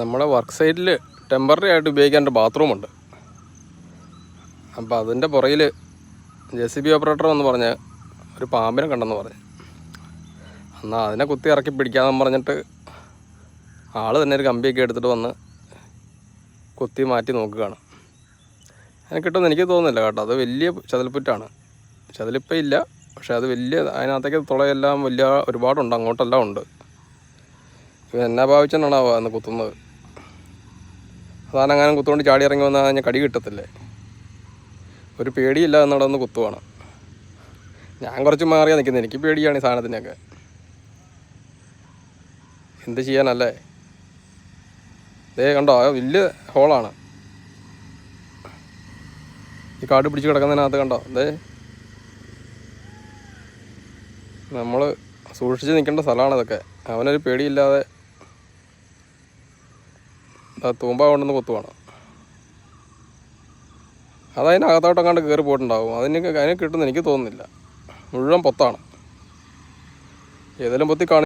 നമ്മുടെ വർക്ക് സൈറ്റിൽ ടെമ്പററി ആയിട്ട് ഉപയോഗിക്കാൻ ഒരു ബാത്റൂമുണ്ട് അപ്പോൾ അതിന്റെ പുറകിൽ ജെ സി ബി ഓപ്പറേറ്റർ എന്ന് പറഞ്ഞ് ഒരു പാമ്പിനെ കണ്ടെന്ന് പറഞ്ഞു. എന്നാൽ അതിനെ കുത്തി ഇറക്കി പിടിക്കാമെന്ന് പറഞ്ഞിട്ട് ആൾ തന്നെ ഒരു കമ്പിയൊക്കെ എടുത്തിട്ട് വന്ന് കുത്തി മാറ്റി നോക്കുകയാണ്. അതിനെ കിട്ടുമെന്ന് എനിക്ക് തോന്നുന്നില്ല കേട്ടോ. അത് വലിയ ചതിൽപ്പുറ്റാണ് ചതിലിപ്പം ഇല്ല. പക്ഷേ അത് വലിയ അതിനകത്തേക്ക് തുളയെല്ലാം വലിയ ഒരുപാടുണ്ട്. അങ്ങോട്ടെല്ലാം ഉണ്ട്. ഇവ എന്നാ ഭാവിച്ചെന്നാണ് അന്ന് കുത്തുന്നത്? സാധനം കുത്തുകൊണ്ട് ചാടി ഇറങ്ങി വന്നാൽ ഞാൻ കടി കിട്ടത്തില്ലേ? ഒരു പേടിയില്ല എന്നവിടെ ഒന്ന് കുത്തുവാണ്. ഞാൻ കുറച്ച് മാറിയാ നിൽക്കുന്നത് എനിക്ക് പേടിയാണ് ഈ സാധനത്തിനൊക്കെ എന്ത് ചെയ്യാനല്ലേ? ദേ കണ്ടോ? വലിയ ഹോളാണ്. ഈ കാട് പിടിച്ച് കിടക്കുന്നതിനകത്ത് കണ്ടോ? ദേ. നമ്മൾ സൂക്ഷിച്ച് നിൽക്കേണ്ട സ്ഥലമാണ് ഇതൊക്കെ അവനൊരു പേടിയില്ലാതെ തൂമ്പ കൊണ്ടുവന്ന് കുത്തുവാണ്. അങ്ങോട്ട് കയറി പോയിട്ടുണ്ടാവും. അതിന് അതിനെ കിട്ടുന്ന എനിക്ക് തോന്നുന്നില്ല. മുഴുവൻ പൊത്താണ്. ഏതെങ്കിലും പൊത്തി കാണി.